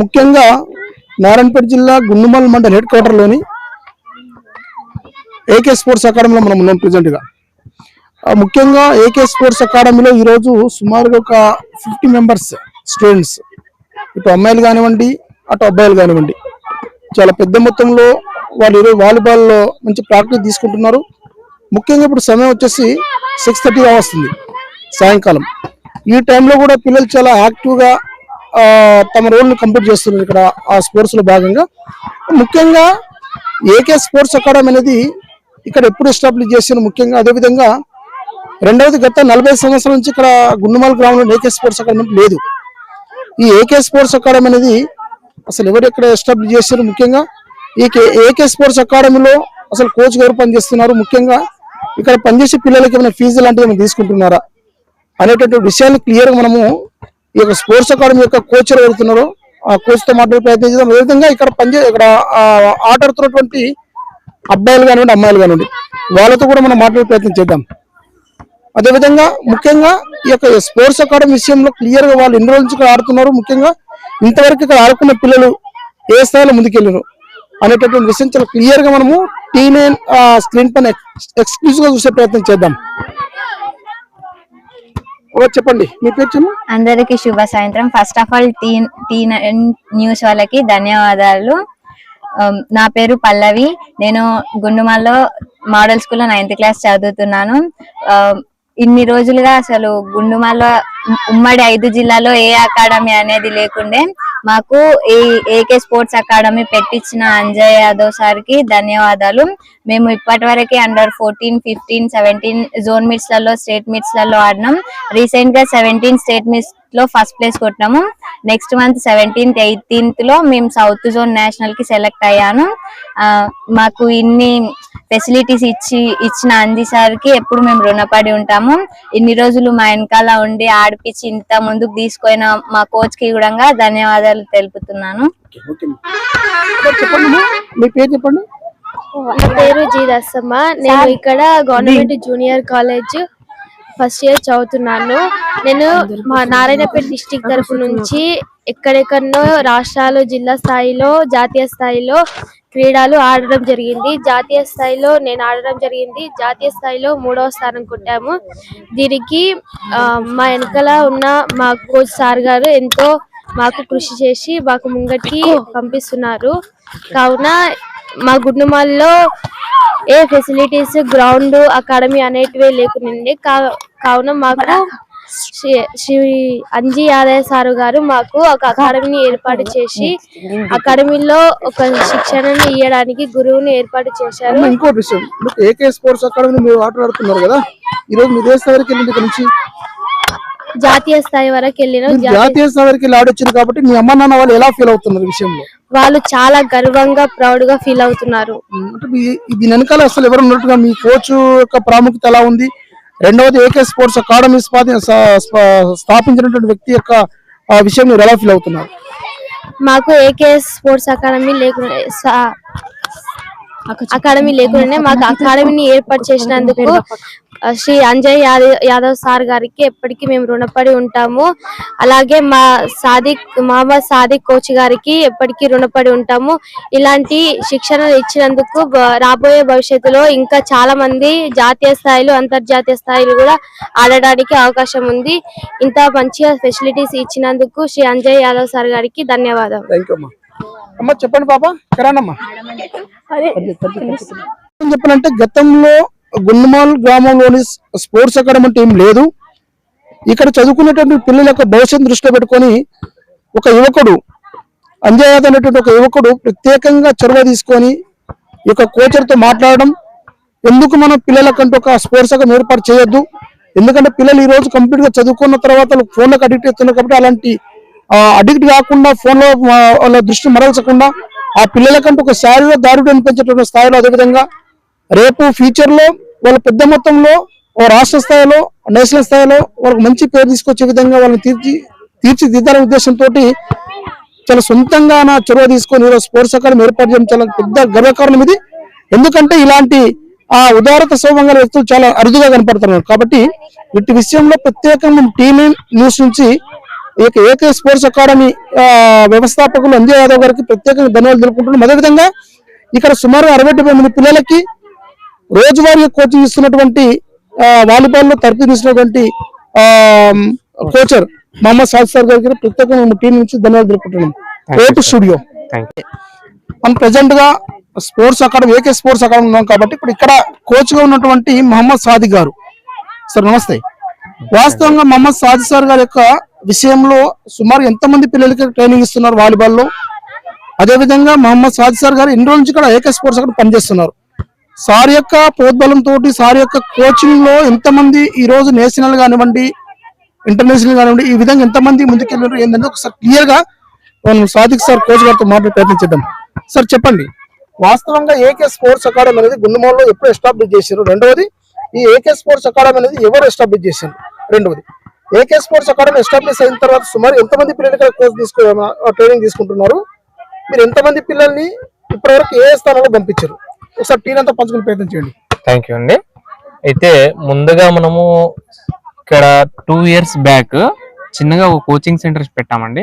ముఖ్యంగా నారాయణపేట జిల్లా గుండుమల్ మండల్ హెడ్ క్వార్టర్లోని ఏకే స్పోర్ట్స్ అకాడమీలో మనం ఉన్నాం ప్రజెంట్గా ముఖ్యంగా ఏకే స్పోర్ట్స్ అకాడమీలో ఈరోజు సుమారుగా ఒక ఫిఫ్టీ మెంబర్స్ స్టూడెంట్స్ ఇటు అమ్మాయిలు కానివ్వండి అటు అబ్బాయిలు కానివ్వండి. చాలా పెద్ద మొత్తంలో వాళ్ళు ఈరోజు వాలీబాల్లో మంచి ప్రాక్టీస్ తీసుకుంటున్నారు. ముఖ్యంగా ఇప్పుడు సమయం వచ్చేసి సిక్స్ థర్టీ వస్తుంది సాయంకాలం. ఈ టైంలో కూడా పిల్లలు చాలా యాక్టివ్గా తమ రోల్ని కంప్లీట్ చేస్తున్నారు ఇక్కడ ఆ స్పోర్ట్స్లో భాగంగా. ముఖ్యంగా ఏకే స్పోర్ట్స్ అకాడమీ అనేది ఇక్కడ ఎప్పుడు ఎస్టాబ్లిష్ చేసిన ముఖ్యంగా అదేవిధంగా రెండవది గత నలభై సంవత్సరాల నుంచి ఇక్కడ గుండుమాల గ్రామంలో ఏకే స్పోర్ట్స్ అకాడమీ లేదు. ఈ ఏకే స్పోర్ట్స్ అకాడమీ అనేది అసలు ఎవరు ఇక్కడ ఎస్టాబ్లిష్ చేశారు ముఖ్యంగా ఈ కే- ఏకే స్పోర్ట్స్ అకాడమీలో అసలు కోచ్ గారు పనిచేస్తున్నారు. ముఖ్యంగా ఇక్కడ పనిచేసే పిల్లలకి ఏమైనా ఫీజు లాంటివి ఏమైనా తీసుకుంటున్నారా? అనేటటువంటి విషయాన్ని క్లియర్గా మనము ఈ యొక్క స్పోర్ట్స్ అకాడమీ యొక్క కోచ్ ఎవరుతున్నారో ఆ కోచ్తో మాట్లాడే ప్రయత్నం చేద్దాం. అదేవిధంగా ఇక్కడ పనిచే ఇక్కడ ఆ, ఆడుతున్నటువంటి అబ్బాయిలు కానివ్వండి అమ్మాయిలు కానివ్వండి వాళ్ళతో కూడా మనం మాట్లాడే ప్రయత్నం చేద్దాం. అదేవిధంగా ముఖ్యంగా ఈ యొక్క స్పోర్ట్స్ అకాడమీ విషయంలో క్లియర్గా వాళ్ళు ఎన్ని రోజుల నుంచి ఇక్కడ ఆడుతున్నారు ముఖ్యంగా ఇంతవరకు ఇక్కడ ఆడుకున్న పిల్లలు ఏ స్థాయిలో ముందుకెళ్ళారు అనేటటువంటి విషయం చాలా క్లియర్గా మనము టీ నైన్ స్క్రీన్ పైన ఎక్స్క్లూజివ్గా చూసే ప్రయత్నం చేద్దాం. చెప్పండి. మీ పేరు అందరికి శుభ సాయంత్రం. First of all T T news వాళ్ళకి ధన్యవాదాలు. Um, నా పేరు పల్లవి. నేను గుండుమాల్లో మోడల్ స్కూల్లో నైన్త్ క్లాస్ చదువుతున్నాను. Um, ఇన్ని రోజులుగా అసలు గుండుమాల్లో ఉమ్మడి ఐదు జిల్లాలో ఏ అకాడమీ అనేది లేకుండే మాకు ఈ ఏకే స్పోర్ట్స్ అకాడమీ పెట్టించిన అంజయ్ యాదవ్ సార్కి ధన్యవాదాలు. మేము ఇప్పటి వరకే under fourteen fifteen seventeen zone మీట్స్లలో state మీట్స్లలో ఆడినాం. రీసెంట్గా సెవెంటీన్ స్టేట్ మీట్స్లో ఫస్ట్ ప్లేస్ కొట్టినాము. నెక్స్ట్ మంత్ సెవెంటీన్త్ ఎయిటీన్త్లో మేము సౌత్ జోన్ నేషనల్కి సెలెక్ట్ అయ్యాను. ఆ, మాకు ఇన్ని ఫెసిలిటీస్ ఇచ్చి ఇచ్చిన అంది సార్కి ఎప్పుడు మేము రుణపడి ఉంటాము. ఇన్ని రోజులు మా వెనకాల ఉండి ఆడిపించి ఇంత ముందుకు తీసుకున్న మా కోచ్కి కూడా ధన్యవాదాలు తెలుపుతున్నాను. మీ పేరు చెప్పండి? నా పేరు జీ దස්සమ్మ నేను ఇక్కడ government junior college first year చదువుతున్నాను. నేను మా నారాయణపేట డిస్టిక్ తరఫు నుంచి ఎక్కడెక్కడో రాష్ట్రాలు జిల్లా స్థాయిలో జాతీయ స్థాయిలో క్రీడలు ఆడడం జరిగింది. జాతీయ స్థాయిలో నేను ఆడడం జరిగింది. జాతీయ స్థాయిలో మూడవ స్థానం కొట్టాము. దీనికి మా వెనకాల ఉన్న మా కోచ్ సార్ గారు ఎంతో మాకు కృషి చేసి మాకు ముంగటికి పంపిస్తున్నారు. కావున మా గుండుమాల్లో ఏ ఫెసిలిటీస్ గ్రౌండ్ అకాడమీ అనేటివి లేకుండే కా- కావున మాకు శ్రీ శ్రీ అంజీ యాదయ్య సారు గారు మాకు ఒక అకాడమీని ఏర్పాటు చేసి అకాడమీలో ఒక శిక్షణను ఇవ్వడానికి గురువుని ఏర్పాటు చేశారు. ఇంకో విషయం. ఏకే స్పోర్ట్స్ అకాడమీ మీరు ఆటలాడుతున్నారు కదా ఈరోజు మీరు ఏ స్థాయికి వెళ్ళింది ఇక్కడ నుంచి. జాతీయ స్థాయి వరకు వెళ్ళిన జాతీయ స్థాయి వరకు వెళ్ళి ఆడొచ్చింది కాబట్టి మీ అమ్మ నాన్న వాళ్ళు ఎలా ఫీల్ అవుతున్నారు విషయంలో? వాళ్ళు చాలా గర్వంగా ప్రౌడ్గా ఫీల్ అవుతున్నారు. దీని వెనకాల అసలు ఎవరు ఉన్నట్టుగా మీ కోచ్ యొక్క ప్రాముఖ్యత ఎలా ఉంది? రెండవది ఏకే స్పోర్ట్స్ అకాడమీ స్థాపించినటువంటి వ్యక్తి యొక్క ఆ విషయం మీరు ఎలా ఫీల్ అవుతున్నారు? మాకు ఏకే స్పోర్ట్స్ అకాడమీ లేకుండా అకాడమీ లేకుండానే మాకు అకాడమీని ఏర్పాటు చేసినందుకు శ్రీ అంజయ్ యాదవ్ సార్ గారికి ఎప్పటికీ మేము రుణపడి ఉంటాము. అలాగే మా సాదిక్ మహమ్మద్ సాదిక్ కోచ్ గారికి ఎప్పటికీ రుణపడి ఉంటాము. ఇలాంటి శిక్షణ ఇచ్చినందుకు రాబోయే భవిష్యత్తులో ఇంకా చాలా మంది జాతీయ స్థాయిలో అంతర్జాతీయ స్థాయిలో కూడా ఆడడానికి అవకాశం ఉంది. ఇంత మంచిగా ఫెసిలిటీస్ ఇచ్చినందుకు శ్రీ అంజయ్ యాదవ్ సార్ గారికి ధన్యవాదాలు. అమ్మా చెప్పండి పాప. కరానమ్మా చెప్పాలంటే గతంలో గుండమాల్ గ్రామంలోని స్పోర్ట్స్ అకాడమీ అంటే ఏం లేదు. ఇక్కడ చదువుకునేటువంటి పిల్లల యొక్క భవిష్యత్తు దృష్టిలో పెట్టుకొని ఒక యువకుడు అంజయాద్ అనేటువంటి ఒక యువకుడు ప్రత్యేకంగా చొరవ తీసుకొని ఈ యొక్క కోచర్తో మాట్లాడడం ఎందుకు మనం పిల్లలకంటూ ఒక స్పోర్ట్స్ అకాడమీ ఏర్పాటు చేయొద్దు? ఎందుకంటే పిల్లలు ఈ రోజు కంప్లీట్గా చదువుకున్న తర్వాత ఫోన్లకు అడిక్ట్ అవుతున్నారు కాబట్టి అలాంటి అడిక్ట్ కాకుండా ఫోన్లో వాళ్ళ దృష్టి మరల్చకుండా ఆ పిల్లలకంటూ ఒక శారీరక దారుడు అనిపించేటువంటి స్థాయిలో అదేవిధంగా రేపు ఫ్యూచర్లో వాళ్ళ పెద్ద మొత్తంలో రాష్ట్ర స్థాయిలో నేషనల్ స్థాయిలో వాళ్ళకి మంచి పేరు తీసుకొచ్చే విధంగా వాళ్ళని తీర్చి తీర్చిదిద్దాలనే ఉద్దేశంతో చాలా సొంతంగా నా చొరవ తీసుకొని ఈరోజు స్పోర్ట్స్ అకాడమీ ఏర్పాటు చేయడం చాలా పెద్ద గర్వకారణం ఇది. ఎందుకంటే ఇలాంటి ఆ ఉదారత స్వభావం వ్యక్తులు చాలా అరుదుగా కనపడుతున్నారు. కాబట్టి వీటి విషయంలో ప్రత్యేకంగా టీమ్ న్యూస్ నుంచి ఈ యొక్క ఏకే స్పోర్ట్స్ అకాడమీ ఆ, వ్యవస్థాపకులు అంజయ్ యాదవ్ గారికి ప్రత్యేకంగా ధన్యవాదాలు తెలుపుకుంటున్నాం. అదేవిధంగా ఇక్కడ సుమారు అరవై డెబ్బై మంది పిల్లలకి రోజువారీ కోచింగ్ ఇస్తున్నటువంటి ఆ, వాలీబాల్లో తరఫు తీసినటువంటి కోచర్ మహమ్మద్ సాద్ సార్ గారికి ప్రత్యేకంగా టీం నుంచి ధన్యవాదాలు తెలుపుకుంటున్నాం. రేపు స్టూడియో మనం ప్రెసెంట్గా sports academy AK sports academy ఉన్నాం కాబట్టి ఇప్పుడు ఇక్కడ కోచ్గా ఉన్నటువంటి మహమ్మద్ సాది గారు. సార్ నమస్తే. వాస్తవంగా మహమ్మద్ సాది సార్ గారి యొక్క విషయంలో సుమారు ఎంతమంది పిల్లలకి ట్రైనింగ్ ఇస్తున్నారు వాలీబాల్లో అదే విధంగా మహమ్మద్ సాది సార్ గారు ఎన్ని రోజుల నుంచి ఇక్కడ ఏకే స్పోర్ట్స్ అక్కడ పనిచేస్తున్నారు? సార్ యొక్క ప్రోద్బలంతో తోటి సార్ యొక్క కోచింగ్లో ఎంతమంది ఈ రోజు నేషనల్ కానివ్వండి ఇంటర్నేషనల్ కానివ్వండి ఈ విధంగా ఎంతమంది ముందుకెళ్ళారు ఏంటంటే ఒకసారి క్లియర్గా మనం సాదిక్ సార్ కోచ్ గారితో మాట్లాడే ప్రయత్నించేద్దాం సార్ చెప్పండి. వాస్తవంగా ఏకే స్పోర్ట్స్ అకాడమీ అనేది గుండెమోల్లో ఎప్పుడు ఎస్టాబ్లిష్ చేశారు? రెండవది ఈ ఏకే స్పోర్ట్స్ అకాడమీ అనేది ఎవరు ఎస్టాబ్లిష్ చేశారు? రెండవది ఏకే స్పోర్ట్స్ అకాడమీ ఎస్టాబ్లిష్ అయిన తర్వాత సుమారు ఎంతమంది పిల్లలు ఇక్కడ కోర్స్ తీసుకు ట్రైనింగ్ తీసుకుంటున్నారు? మీరు ఎంతమంది పిల్లల్ని ఇప్పటివరకు ఏ స్థానంలో పంపించారు? ఒకసారి టీన్ అంతా పంచుకునే ప్రయత్నం చేయండి. థ్యాంక్ యూ అండి. అయితే ముందుగా మనము ఇక్కడ టూ ఇయర్స్ బ్యాక్ చిన్నగా ఒక కోచింగ్ సెంటర్ పెట్టామండి.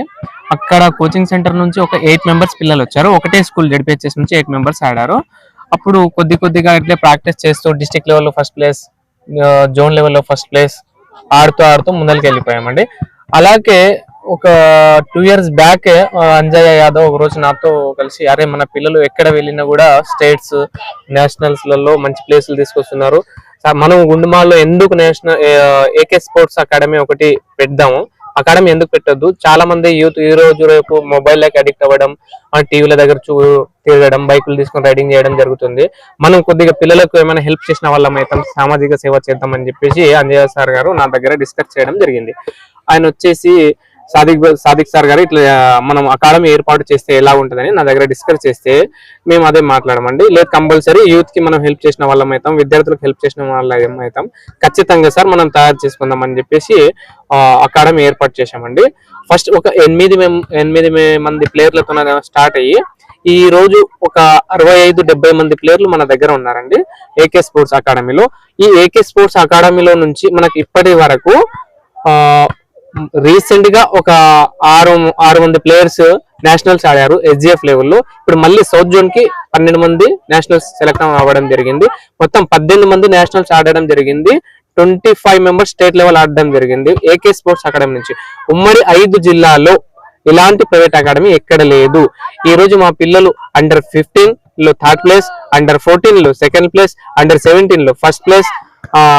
అక్కడ కోచింగ్ సెంటర్ నుంచి ఒక ఎయిట్ మెంబర్స్ పిల్లలు వచ్చారు. ఒకటే స్కూల్ జడిపిహెచ్ఎస్ నుంచి ఎయిట్ మెంబర్స్ ఆడారు. అప్పుడు కొద్ది కొద్దిగా ఇట్లే ప్రాక్టీస్ చేస్తూ డిస్ట్రిక్ట్ లెవెల్లో ఫస్ట్ ప్లేస్ జోన్ లెవెల్లో ఫస్ట్ ప్లేస్ ఆడుతూ ఆడుతూ ముందరికి వెళ్ళిపోయామండి అలాగే ఒక two years back Anjaiah Yadav ఒక రోజు నాతో కలిసి అరే మన పిల్లలు ఎక్కడ వెళ్ళినా కూడా స్టేట్స్ నేషనల్స్లలో మంచి ప్లేసులు తీసుకొస్తున్నారు. మనం గుండుమాల్లో ఎందుకు నేషనల్ ఏకే స్పోర్ట్స్ అకాడమీ ఒకటి పెడదాము. అకాడమీ ఎందుకు పెట్టద్దు? చాలా మంది యూత్ ఈ రోజు రేపు మొబైల్ లకి అడిక్ట్ అవ్వడం టీవీల దగ్గర చూ తిరగడం బైకులు తీసుకొని రైడింగ్ చేయడం జరుగుతుంది. మనం కొద్దిగా పిల్లలకు ఏమైనా హెల్ప్ చేసిన వాళ్ళం అయితే సామాజిక సేవ చేద్దామని చెప్పేసి అంజయ్య సార్ గారు నా దగ్గర డిస్కస్ చేయడం జరిగింది. ఆయన వచ్చేసి సాదిక్ సాదిక్ సార్ గారు ఇట్లా మనం అకాడమీ ఏర్పాటు చేస్తే ఎలా ఉంటుందని నా దగ్గర డిస్కస్ చేస్తే మేము అదే మాట్లాడమండి. లేదు కంపల్సరీ యూత్కి మనం హెల్ప్ చేసిన వాళ్ళం అవుతాం విద్యార్థులకు హెల్ప్ చేసిన వాళ్ళం అవుతాం. ఖచ్చితంగా సార్ మనం తయారు చేసుకుందాం అని చెప్పేసి అకాడమీ ఏర్పాటు చేశామండి. ఫస్ట్ ఒక ఎనిమిది ఎనిమిది మంది ప్లేయర్లతో స్టార్ట్ అయ్యి ఈ రోజు ఒక అరవై ఐదు డెబ్బై మంది ప్లేయర్లు మన దగ్గర ఉన్నారండి ఏకే స్పోర్ట్స్ అకాడమీలో. ఈ ఏకే స్పోర్ట్స్ అకాడమీలో నుంచి మనకి ఇప్పటి వరకు రీసెంట్గా ఒక ఆరు ఆరు మంది ప్లేయర్స్ నేషనల్స్ ఆడారు ఎస్జిఎఫ్ లెవెల్లో. ఇప్పుడు మళ్ళీ సౌత్ జోన్కి పన్నెండు మంది నేషనల్స్ సెలెక్ట్ అవ్వడం జరిగింది. మొత్తం పద్దెనిమిది మంది నేషనల్స్ ఆడడం జరిగింది. Twenty five members state level ఆడడం జరిగింది. ఏకే స్పోర్ట్స్ అకాడమీ నుంచి. ఉమ్మడి ఐదు జిల్లాలో ఇలాంటి ప్రైవేట్ అకాడమీ ఎక్కడ లేదు. ఈ రోజు మా పిల్లలు అండర్ ఫిఫ్టీన్లో థర్డ్ ప్లేస్ అండర్ ఫోర్టీన్లో సెకండ్ ప్లేస్ అండర్ సెవెంటీన్లో ఫస్ట్ ప్లేస్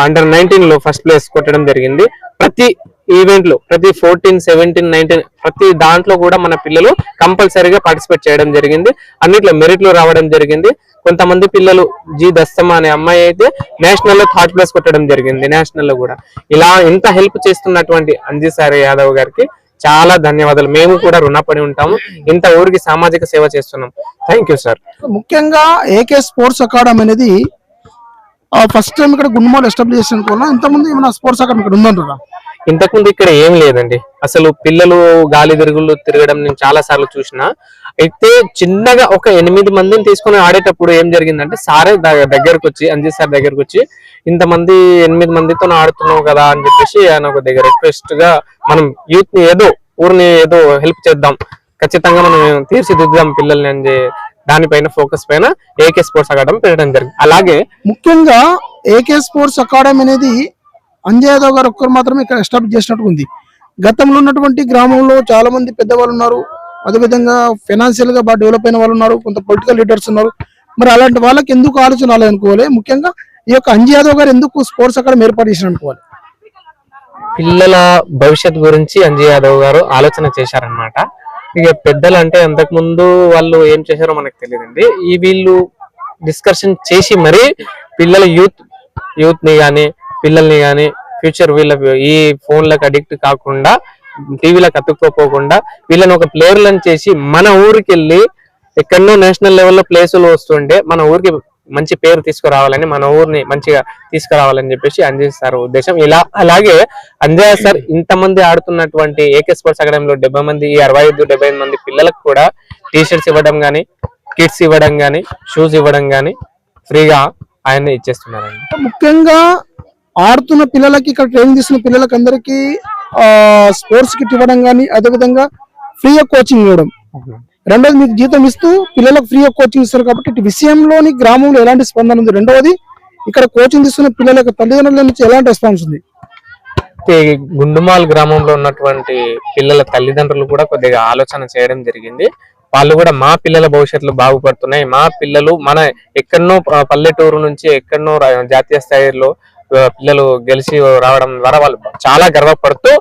అండర్ నైన్టీన్లో ఫస్ట్ ప్లేస్ కొట్టడం జరిగింది. ప్రతి ఈవెంట్లో ప్రతి ఫోర్టీన్ సెవెంటీన్ నైన్టీన్ ప్రతి దాంట్లో కూడా మన పిల్లలు కంపల్సరీగా పార్టిసిపేట్ చేయడం జరిగింది. అన్నిట్లో మెరిట్లో రావడం జరిగింది. కొంతమంది పిల్లలు జి దస్తమ్మ అనే అమ్మాయి అయితే నేషనల్లో థర్డ్ ప్లేస్ కొట్టడం జరిగింది నేషనల్లో కూడా. ఇలా ఇంత హెల్ప్ చేస్తున్నటువంటి అంజీ సార్ యాదవ్ గారికి చాలా ధన్యవాదాలు. మేము కూడా రుణపడి ఉంటాము. ఇంత ఊరికి సామాజిక సేవ చేస్తున్నాం. థ్యాంక్ యూ సార్ ముఖ్యంగా ఏకే స్పోర్ట్స్ అకాడమీ అనేది ఫస్ట్ టైం ఇక్కడ గుండెమాలు ఎస్టాబ్లిష్ చేసిన ఇంతకుముందు ఏమైనా స్పోర్ట్స్ అకాడమీ ఇక్కడ ఉందంటారా? ఇంతకుముందు ఇక్కడ ఏం లేదండి. అసలు పిల్లలు గాలి తిరుగులు తిరగడం నేను చాలా సార్లు చూసిన. అయితే చిన్నగా ఒక ఎనిమిది మందిని తీసుకొని ఆడేటప్పుడు ఏం జరిగిందంటే సారే దగ్గరకు వచ్చి అంజీ సార్ దగ్గరకు వచ్చి ఇంతమంది ఎనిమిది మందితో ఆడుతున్నావు కదా అని చెప్పేసి ఆయన ఒక దగ్గర రిక్వెస్ట్గా మనం యూత్ని ఏదో ఊరిని ఏదో హెల్ప్ చేద్దాం. ఖచ్చితంగా మనం తీర్చిదిద్దాం పిల్లల్ని అని దానిపైన ఫోకస్ పైన ఏకే స్పోర్ట్స్ అకాడమీ పెట్టడం జరిగింది. అలాగే ముఖ్యంగా ఏకే స్పోర్ట్స్ అకాడమీ అనేది అంజయ్ యాదవ్ గారు ఒక్కరు మాత్రమే ఇక్కడ ఎస్టాబ్లిష్ చేసినట్టు ఉంది. గతంలో ఉన్నటువంటి గ్రామంలో చాలా మంది పెద్దవాళ్ళు ఉన్నారు. అదేవిధంగా ఫైనాన్షియల్గా బాగా డెవలప్ అయిన వాళ్ళు ఉన్నారు. కొంత పొలిటికల్ లీడర్స్ ఉన్నారు. మరి అలాంటి వాళ్ళకి ఎందుకు ఆలోచన అనుకోవాలి? ముఖ్యంగా ఈ యొక్క అంజయ్ యాదవ్ గారు ఎందుకు స్పోర్ట్స్ అకాడమీ ఏర్పాటు చేసిన అనుకోవాలి? పిల్లల భవిష్యత్ గురించి అంజయ్ యాదవ్ గారు ఆలోచన చేశారనమాట ఇక పెద్దలు అంటే అంతకు ముందు వాళ్ళు ఏం చేశారో మనకు తెలియదండి. ఈ వీళ్ళు డిస్కషన్ చేసి మరీ పిల్లల యూత్ యూత్ని గాని పిల్లల్ని కానీ ఫ్యూచర్ వీళ్ళ ఈ ఫోన్లకు అడిక్ట్ కాకుండా టీవీలకు అతుక్కోపోకుండా వీళ్ళని ఒక ప్లేయర్లను చేసి మన ఊరికి వెళ్ళి ఎక్కడో నేషనల్ లెవెల్లో ప్లేసులు వస్తుంటే మన ఊరికి మంచి పేరు తీసుకురావాలని మన ఊరిని మంచిగా తీసుకురావాలని చెప్పేసి అంజయ్ సార్ ఉద్దేశం. ఇలా అలాగే అంజయ్ సార్ ఇంతమంది ఆడుతున్నటువంటి ఏకే స్పోర్ట్స్ అకాడమీలో డెబ్బై మంది ఈ అరవై ఐదు డెబ్బై మంది పిల్లలకు కూడా టీ షర్ట్స్ ఇవ్వడం కానీ కిట్స్ ఇవ్వడం కానీ షూస్ ఇవ్వడం కానీ ఫ్రీగా ఆయన ఇచ్చేస్తున్నారండి. ముఖ్యంగా ఆడుతున్న పిల్లలకి ఇక్కడ ట్రైనింగ్ తీసుకున్న పిల్లలకి అందరికీ స్పోర్ట్స్ కిట్ ఇవ్వడం కానీ అదేవిధంగా ఫ్రీగా కోచింగ్ ఇవ్వడం. రెండోది మీకు జీతం ఇస్తూ పిల్లలకు ఫ్రీగా కోచింగ్ ఇస్తారు కాబట్టి ఇటు విషయంలోని గ్రామంలో ఎలాంటి స్పందన ఉంది? రెండవది ఇక్కడ కోచింగ్ తీసుకున్న పిల్లల యొక్క తల్లిదండ్రుల నుంచి ఎలాంటి రెస్పాన్స్ ఉంది? గుండుమాల్ గ్రామంలో ఉన్నటువంటి పిల్లల తల్లిదండ్రులు కూడా కొద్దిగా ఆలోచన చేయడం జరిగింది. వాళ్ళు కూడా మా పిల్లల భవిష్యత్తులు బాగుపడుతున్నాయి. మా పిల్లలు మన ఎక్కడనో పల్లెటూరు నుంచి ఎక్కడనో జాతీయ స్థాయిలో పిల్లలు గెలిచి రావడం ద్వారా వాళ్ళు చాలా గర్వపడుతూ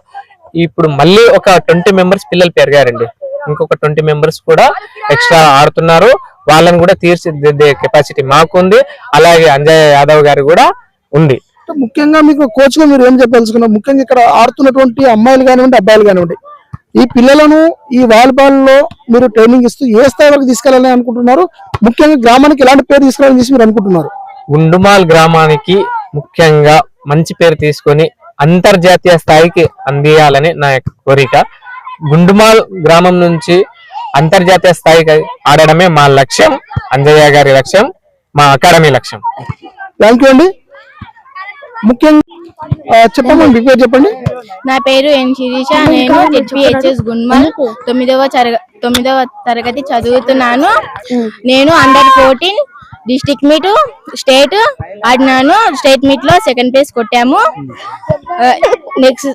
ఇప్పుడు మళ్ళీ ఒక ట్వంటీ మెంబర్స్ పిల్లలు పెరిగారండి. ఇంకొక ట్వంటీ మెంబర్స్ కూడా ఎక్స్ట్రా ఆడుతున్నారు. వాళ్ళని కూడా తీర్చిదిద్దే కెపాసిటీ మాకు ఉంది అలాగే అంజయ్ యాదవ్ గారు కూడా ఉంది. ముఖ్యంగా మీకు కోచ్గా మీరు ఏం చెప్పదలుచుకున్నారు? ముఖ్యంగా ఇక్కడ ఆడుతున్నటువంటి అమ్మాయిలు కానివ్వండి అబ్బాయిలు కానివ్వండి ఈ పిల్లలను ఈ వాలీబాల్లో మీరు ట్రైనింగ్ ఇస్తూ ఏ స్థాయి వరకు తీసుకెళ్ళాలని అనుకుంటున్నారు? ముఖ్యంగా గ్రామానికి ఎలాంటి పేరు తీసుకురావాలని చేసి మీరు అనుకుంటున్నారు? గుండుమాల్ గ్రామానికి ముఖ్యంగా మంచి పేరు తీసుకొని అంతర్జాతీయ స్థాయికి అందియాలని నా యొక్క కోరిక. గుండుమాల్ గ్రామం నుంచి అంతర్జాతీయ స్థాయికి ఆడడమే మా లక్ష్యం అంజయ్య గారి లక్ష్యం మా అకాడమీ లక్ష్యం. థ్యాంక్ యూ అండి. ముఖ్యంగా చెప్పండి చెప్పండి. నా పేరు ఎన్ శిరీష నేను జెడ్పిహెచ్ఎస్ గున్మల్ తొమ్మిదవ తరగ తొమ్మిదవ తరగతి చదువుతున్నాను. నేను under fourteen district meet state ఆడినాను. State మీట్లో సెకండ్ ప్లేస్ కొట్టాము. నెక్స్ట్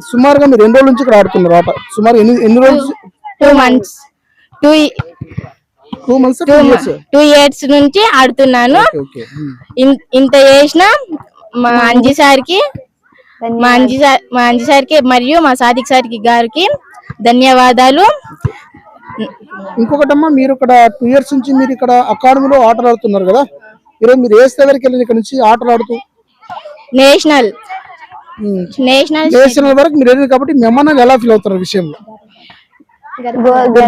సుమారుగా మీరు ఎన్ని రోజుల నుంచి ఇక్కడ ఆడుతున్నారు? ఆట సుమారు ఎన్ని ఎన్ని రోజులు two months two two months two years నుంచి ఆడుతున్నాను. ఇన్- ఇంత చేసిన మా అంజీ సార్కి మా అంజీ సార్ మా అంజీ సార్కి మరియు మా సాదిక్ సార్కి గారికి ధన్యవాదాలు. ఇంకొకటమ్మా మీరు ఇక్కడ టూ ఇయర్స్ నుంచి మీరు ఇక్కడ అకాడమీలో ఆటలు ఆడుతున్నారు కదా? ఈరోజు మీరు ఏ స్థాయి వరకు వెళ్ళిన ఇక్కడ నుంచి ఆటలు ఆడుతూ? నేషనల్. నేషనల్ నేషనల్ వరకు మీరు వెళ్ళింది కాబట్టి మీ అమ్మ నాన్న ఎలా ఫీల్ అవుతారు ఈ విషయంలో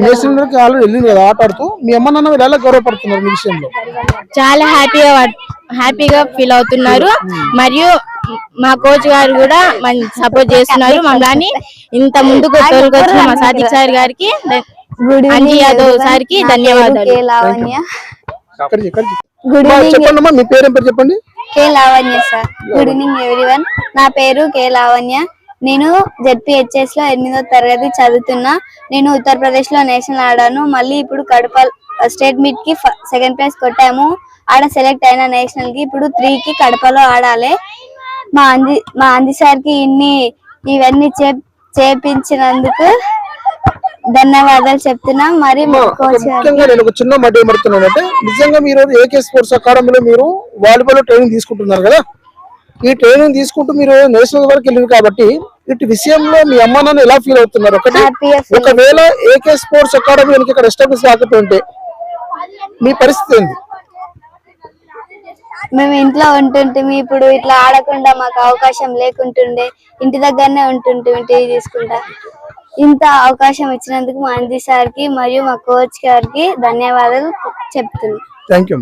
నేషనల్ వరకు ఆల్రెడీ వెళ్ళింది కదా ఆట ఆడుతూ? మీ అమ్మ నాన్న మీరు ఎలా గౌరవపడుతున్నారు మీ విషయంలో? చాలా హ్యాపీగా హ్యాపీగా ఫీల్ అవుతున్నారు. మరియు మా కోచ్ గారు కూడా సపోర్ట్ చేస్తున్నారు మమ్మల్ని. ఇంత ముందుకు తోలుకొచ్చిన మా సాదిక్ సార్ గారికి. అంజీ యాదవ్ సార్కి ధన్యవాదాలు. కే లావణ్య. గుడ్ చెప్పండి అమ్మా మీ పేరు చెప్పండి? K Lavanya sir good evening everyone నా పేరు కే లావణ్య. నేను జెడ్పిహెచ్ఎస్లో ఎనిమిదో తరగతి చదువుతున్నా. నేను ఉత్తరప్రదేశ్లో నేషనల్ ఆడాను. మళ్ళీ ఇప్పుడు కడప స్టేట్ మీట్కి సెకండ్ ప్లేస్ కొట్టాము. ఆడ సెలెక్ట్ అయిన నేషనల్కి ఇప్పుడు త్రీ కి కడపలో ఆడాలి. మా అంది మా అంది సార్కి ఇన్ని ఇవన్నీ చే చేపించినందుకు ధన్యవాదాలు చెప్తున్నాం. మరి ముఖ్యంగా నేను ఒక చిన్న మాట ఏమడుతున్నాను అంటే నిజంగా మీరు ఏకే స్పోర్ట్స్ అకాడమీలో మీరు వాలీబాల్ ట్రైనింగ్ తీసుకుంటున్నారు కదా? ఈ ట్రైనింగ్ తీసుకుంటూ మీరు నేషనల్ వరకు వెళ్ళారు కాబట్టి ఇటు విషయంలో మీ అమ్మ నాన్న ఎలా ఫీల్ అవుతున్నారు? ఒకటి ఒకవేళ ఏకే స్పోర్ట్స్ అకాడమీ కనుక ఇక్కడ ఎస్టాబ్లిష్ కాకపోతే మీ పరిస్థితి ఏంది? మేము ఇంట్లో ఉంటుంటిమి ఇప్పుడు ఇట్లా ఆడకుండా మాకు అవకాశం లేకుంటుండే ఇంటి దగ్గరనే ఉంటుంటిమి టీవీ తీసుకుంటా. ఇంత అవకాశం ఇచ్చినందుకు మా అంది సార్కి మరియు మా కోచ్ గారికి ధన్యవాదాలు చెప్తున్నాను. Thank you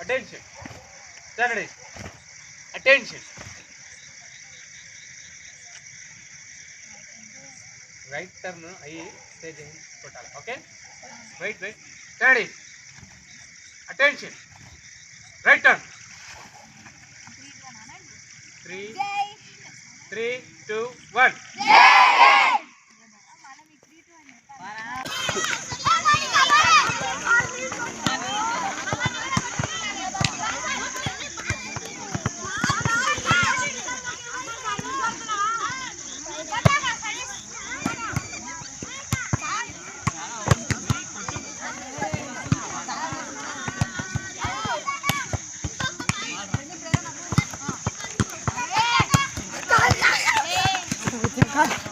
attention Attention. Attention right turn అయ్యి స్టేజ్ కొట్టాలి. Okay right right ready attention right turn three three two one అది yes,